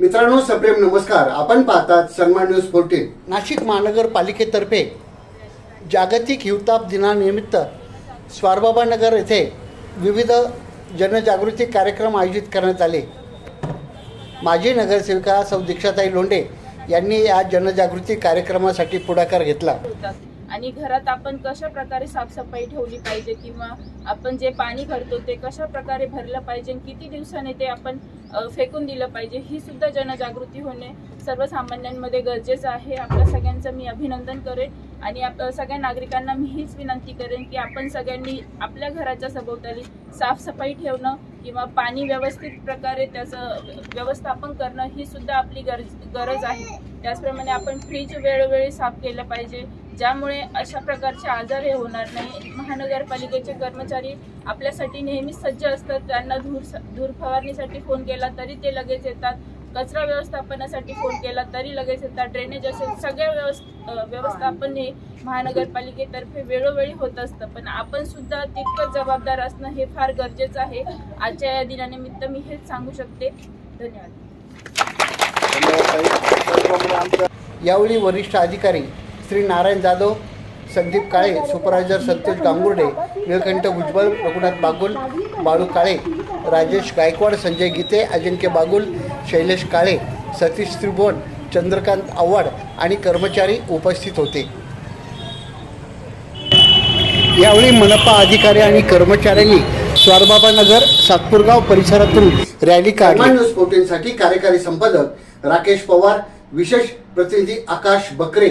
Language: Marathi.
मित्रांनो सप्रेम नमस्कार. आपण पाहतात सन्मान न्यूज फोर्टीन नाशिक महानगरपालिकेतर्फे जागतिक हिवताप दिनानिमित्त स्वारबाबानगर येथे विविध जनजागृती कार्यक्रम आयोजित करण्यात आले. माजी नगरसेविका सौ दीक्षाताई लोंढे यांनी या जनजागृती कार्यक्रमासाठी पुढाकार घेतला. आणि घरात आपण कशा प्रकारे साफसफाई ठेवली पाहिजे किंवा आपण जे पाणी भरतो ते कशा प्रकारे भरलं पाहिजे किती दिवसाने ते आपण फेकून दिलं पाहिजे ही सुद्धा जनजागृती होणे सर्वसामान्यांमध्ये गरजेचं आहे. आपल्या सगळ्यांचं मी अभिनंदन करेन आणि आप सगळ्या नागरिकांना मी हीच विनंती करेन की आपण सगळ्यांनी आपल्या घराच्या सभोवताली साफसफाई ठेवणं किंवा पाणी व्यवस्थित प्रकारे त्याचं व्यवस्थापन करणं ही सुद्धा आपली गरज गरज आहे. त्याचप्रमाणे आपण फ्रीज वेळोवेळी साफ केलं पाहिजे. ज्यामुळे अशा प्रकारचे आजार हे होणार नाही. महानगरपालिकेचे कर्मचारी आपल्यासाठी नेहमी सज्ज असतात. त्यांना धूर धूर फवारणीसाठी फोन केला तरी ते लगेच येतात. कचरा व्यवस्थापनासाठी फोन केला तरी लगेच येतात. ड्रेनेज असेल सगळ्या व्यवस्थ व्यवस्थापन हे महानगरपालिकेतर्फे वेळोवेळी होत असतं. पण आपण सुद्धा तितकंच जबाबदार असणं हे फार गरजेचं आहे. आजच्या या दिनानिमित्त मी हेच सांगू शकते. धन्यवाद. यावेळी वरिष्ठ अधिकारी श्री नारायण जाधव संदीप काळे सुपरवायझर संतोष गांगुर्डे निळकंठ भुजबळ रघुनाथ बागुल बाळू काळे राजेश गायकवाड संजय गीते अजिंक्य बागुल शैलेश काळे सतीश त्रिभुवन चंद्रकांत आव्हाड आणि कर्मचारी उपस्थित होते. यावेळी मनपा अधिकारी आणि कर्मचाऱ्यांनी स्वारबाबानगर सातपूरगाव परिसरातून रॅली काढली. कार्यकारी संपादक राकेश पवार विशेष प्रतिनिधी आकाश बकरे